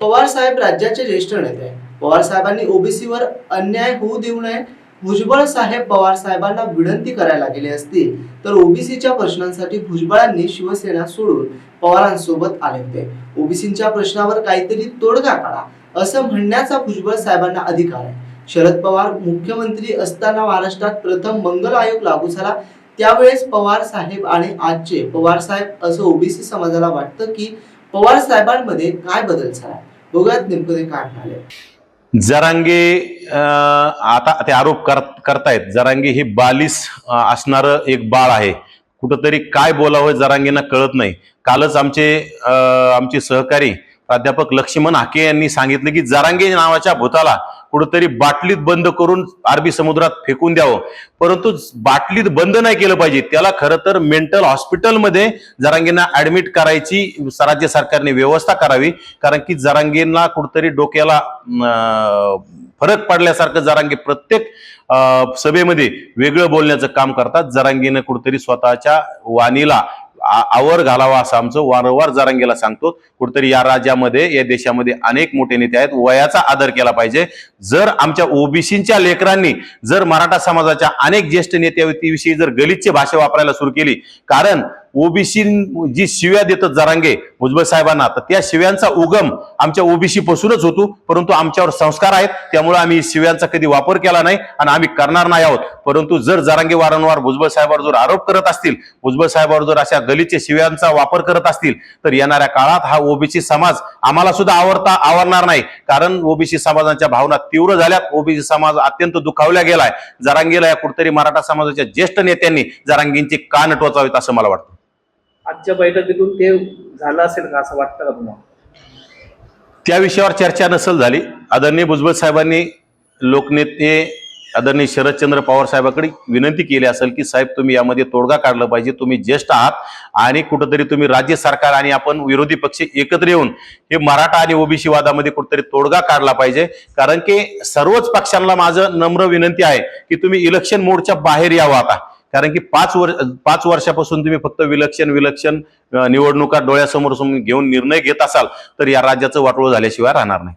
पवार साहेब राज्याचे ज्येष्ठ नेते पवार साहेबांनी ओबीसीवर अन्याय होऊ देऊ नये भुजबळ साहेब पवार साहेबांना विनंती करायला गेले असतील तर ओबीसीच्या प्रश्नांसाठी भुजबळांनी शिवसेना सोडून पवारांसोबत आले होते. ओबीसीच्या प्रश्नावर काहीतरी तोडगा काढा असं म्हणण्याचा भुजबळ साहेबांना अधिकार आहे. शरद पवार मुख्यमंत्री असताना महाराष्ट्रात प्रथम मंगल आयोग लागू झाला. त्यावेळेस पवार साहेब आणि आजचे पवार साहेब असं ओबीसी समाजाला वाटतं की पवार साहेबांमध्ये काय बदल झाला? बघूयात नेमकं ते काय म्हणाले. जरांगे आता ते आरोप कर करतायत. जरांगे हे बालिस असणारं एक बाळ आहे. कुठंतरी काय बोलावं जरांगेंना कळत नाही. कालच आमचे आमचे सहकारी प्राध्यापक लक्ष्मण हाके यांनी सांगितलं की जरांगे नावाच्या भूताला कुठंतरी बाटलीत बंद करून अरबी समुद्रात फेकून द्यावं. परंतु बाटलीत बंद नाही केलं पाहिजे. त्याला खरं तर मेंटल हॉस्पिटलमध्ये जरांगींना ऍडमिट करायची राज्य सरकारने व्यवस्था करावी. कारण की जरांगेंना कुठंतरी डोक्याला फरक पडल्यासारखं जरांगी प्रत्येक सभेमध्ये वेगळं बोलण्याचं काम करतात. जरांगीनं कुठंतरी स्वतःच्या वाणीला आवर घालावा असं आमचं वारंवार जरांगेला सांगतो. कुठतरी या राज्यामध्ये या देशामध्ये अनेक मोठे नेते आहेत. वयाचा आदर केला पाहिजे. जर आमच्या ओबीसीच्या लेकरांनी जर मराठा समाजाच्या अनेक ज्येष्ठ नेत्याविषयी जर गलिच्छ भाषा वापरायला सुरू केली कारण ओबीसी जी शिव्या देतात जरांगे भुजबळ साहेबांना. तर त्या शिव्यांचा उगम आमच्या ओबीसी पासूनच होतो परंतु आमच्यावर संस्कार आहेत. त्यामुळे आम्ही शिव्यांचा कधी वापर केला नाही आणि आम्ही करणार नाही आहोत. परंतु जर जरांगे वारंवार भुजबळ साहेबावर जर आरोप करत असतील भुजबळ साहेबावर जर अशा गलीचे शिव्यांचा वापर करत असतील तर येणाऱ्या काळात हा ओबीसी समाज आम्हाला सुद्धा आवडता आवडणार नाही. कारण ओबीसी समाजाच्या भावना तीव्र झाल्यात. ओबीसी समाज अत्यंत दुखावल्या गेलाय. जरांगीला या कुठतरी मराठा समाजाच्या ज्येष्ठ नेत्यांनी जरांगींचे कान टोचावेत असं मला वाटतं. आजच्या बैठकीतून ते झालं असेल का असं वाटतं का तुम्हाला? त्या विषयावर चर्चा नसेल झाली. आदरणीय भुजबळ साहेबांनी लोकनेते आदरणीय शरदचंद्र पवार साहेबांकडे विनंती केली असेल की साहेब तुम्ही यामध्ये तोडगा काढला पाहिजे. तुम्ही ज्येष्ठ आहात आणि कुठंतरी तुम्ही राज्य सरकार आणि आपण विरोधी पक्ष एकत्र येऊन हे मराठा आणि ओबीसी वादामध्ये कुठंतरी तोडगा काढला पाहिजे. कारण की सर्वच पक्षांना माझं नम्र विनंती आहे की तुम्ही इलेक्शन मोडच्या बाहेर यावं आता. कारण की पाच वर्ष पाच वर्षापासून तुम्ही फक्त विलक्षण विलक्षण निवडणुका डोळ्यासमोर घेऊन निर्णय घेत असाल तर या राज्याचं वाटोळ झाल्याशिवाय राहणार नाही.